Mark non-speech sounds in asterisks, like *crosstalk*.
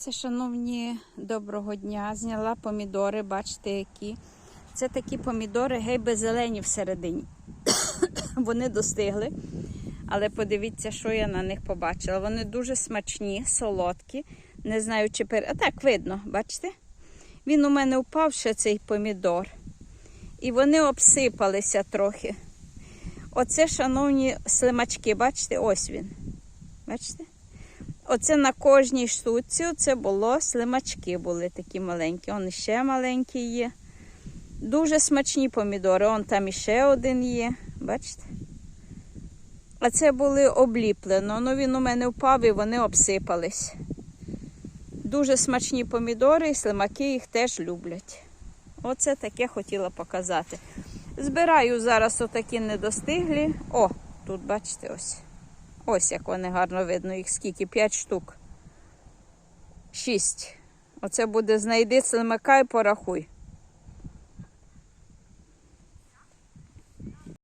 Оце, шановні, доброго дня. Зняла помідори, бачите, які. Це такі помідори гейби зелені всередині. *coughs* Вони достигли. Але подивіться, що я на них побачила. Вони дуже смачні, солодкі. Не знаю, чи пер... А так видно, бачите? Він у мене впав ще цей помідор. І вони обсипалися трохи. Оце, шановні слимачки, бачите, ось він. Бачите? Оце на кожній штуці це було слимачки були такі маленькі. Он ще маленькі є. Дуже смачні помідори. Он там іще один є. Бачите? А це були обліплено. Ну він у мене впав і вони обсипались. Дуже смачні помідори, і слимаки їх теж люблять. Оце таке хотіла показати. Збираю зараз отакі недостиглі. О, тут бачите ось. Ось як вони гарно видно, їх скільки? П'ять штук. Шість. Оце буде знайди слимака порахуй.